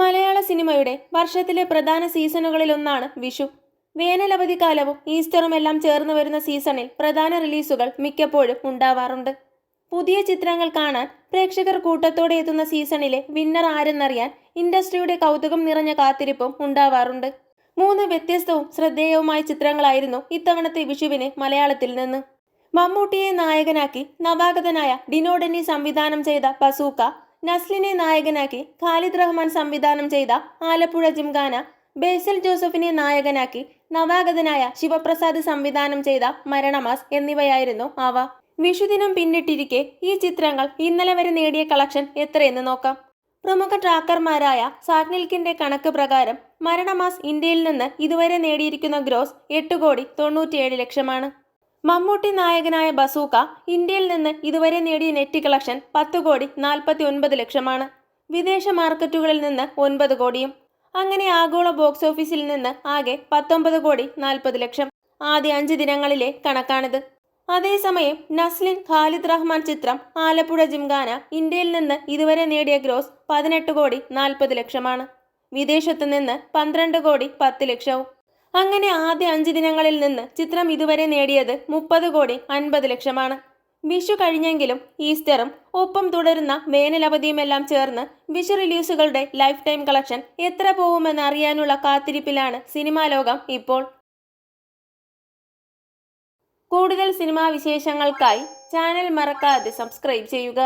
മലയാള സിനിമയുടെ വർഷത്തിലെ പ്രധാന സീസണുകളിലൊന്നാണ് വിഷു. വേനലവധിക്കാലവും ഈസ്റ്ററും എല്ലാം ചേർന്ന് വരുന്ന സീസണിൽ പ്രധാന റിലീസുകൾ മിക്കപ്പോഴും ഉണ്ടാവാറുണ്ട്. പുതിയ ചിത്രങ്ങൾ കാണാൻ പ്രേക്ഷകർ കൂട്ടത്തോടെ എത്തുന്ന സീസണിലെ വിന്നർ ആരെന്നറിയാൻ ഇൻഡസ്ട്രിയുടെ കൗതുകം നിറഞ്ഞ കാത്തിരിപ്പും ഉണ്ടാവാറുണ്ട്. മൂന്ന് വ്യത്യസ്തവും ശ്രദ്ധേയവുമായ ചിത്രങ്ങളായിരുന്നു ഇത്തവണത്തെ വിഷുവിന് മലയാളത്തിൽ നിന്ന്. മമ്മൂട്ടിയെ നായകനാക്കി നവാഗതനായ ഡിനോഡനി സംവിധാനം ചെയ്ത ബസൂക്ക നസ്ലിനെ നായകനാക്കി ഖാലിദ് റഹ്മാൻ സംവിധാനം ചെയ്ത ആലപ്പുഴ ജിംഖാന ബേസൽ ജോസഫിനെ നായകനാക്കി നവാഗതനായ ശിവപ്രസാദ് സംവിധാനം ചെയ്ത മരണമാസ് എന്നിവയായിരുന്നു അവ. വിഷുദിനം പിന്നിട്ടിരിക്കെ ഈ ചിത്രങ്ങൾ ഇന്നലെ വരെ നേടിയ കളക്ഷൻ എത്രയെന്ന് നോക്കാം. പ്രമുഖ ട്രാക്കർമാരായ സാഗ്നിൽക്കിന്റെ കണക്ക് പ്രകാരം മരണമാസ് ഇന്ത്യയിൽ നിന്ന് ഇതുവരെ നേടിയിരിക്കുന്ന ഗ്രോസ് എട്ട് കോടി തൊണ്ണൂറ്റിയേഴ് ലക്ഷമാണ്. മമ്മൂട്ടി നായകനായ ബസൂക്ക ഇന്ത്യയിൽ നിന്ന് ഇതുവരെ നേടിയ നെറ്റ് കളക്ഷൻ പത്ത് കോടി നാൽപ്പത്തി ഒൻപത് ലക്ഷമാണ്. വിദേശ മാർക്കറ്റുകളിൽ നിന്ന് ഒൻപത് കോടിയും. അങ്ങനെ ആഗോള ബോക്സ് ഓഫീസിൽ നിന്ന് ആകെ പത്തൊമ്പത് കോടി നാൽപ്പത് ലക്ഷം. ആദ്യ അഞ്ച് ദിനങ്ങളിലെ കണക്കാണിത്. അതേസമയം നസ്ലിൻ ഖാലിദ് റഹ്മാൻ ചിത്രം ആലപ്പുഴ ജിംഖാന ഇന്ത്യയിൽ നിന്ന് ഇതുവരെ നേടിയ ഗ്രോസ് പതിനെട്ട് കോടി നാൽപ്പത് ലക്ഷമാണ്. വിദേശത്തു നിന്ന് പന്ത്രണ്ട് കോടി പത്ത് ലക്ഷവും. അങ്ങനെ ആദ്യ അഞ്ച് ദിനങ്ങളിൽ നിന്ന് ചിത്രം ഇതുവരെ നേടിയത് മുപ്പത് കോടി അൻപത് ലക്ഷമാണ്. വിഷു കഴിഞ്ഞെങ്കിലും ഈസ്റ്ററും ഒപ്പം തുടരുന്ന വേനലവധിയുമെല്ലാം ചേർന്ന് വിഷു റിലീസുകളുടെ ലൈഫ് ടൈം കളക്ഷൻ എത്ര പോകുമെന്ന് അറിയാനുള്ള കാത്തിരിപ്പിലാണ് സിനിമാ ലോകം ഇപ്പോൾ. കൂടുതൽ സിനിമാ വിശേഷങ്ങൾക്കായി ചാനൽ മറക്കാതെ സബ്സ്ക്രൈബ് ചെയ്യുക.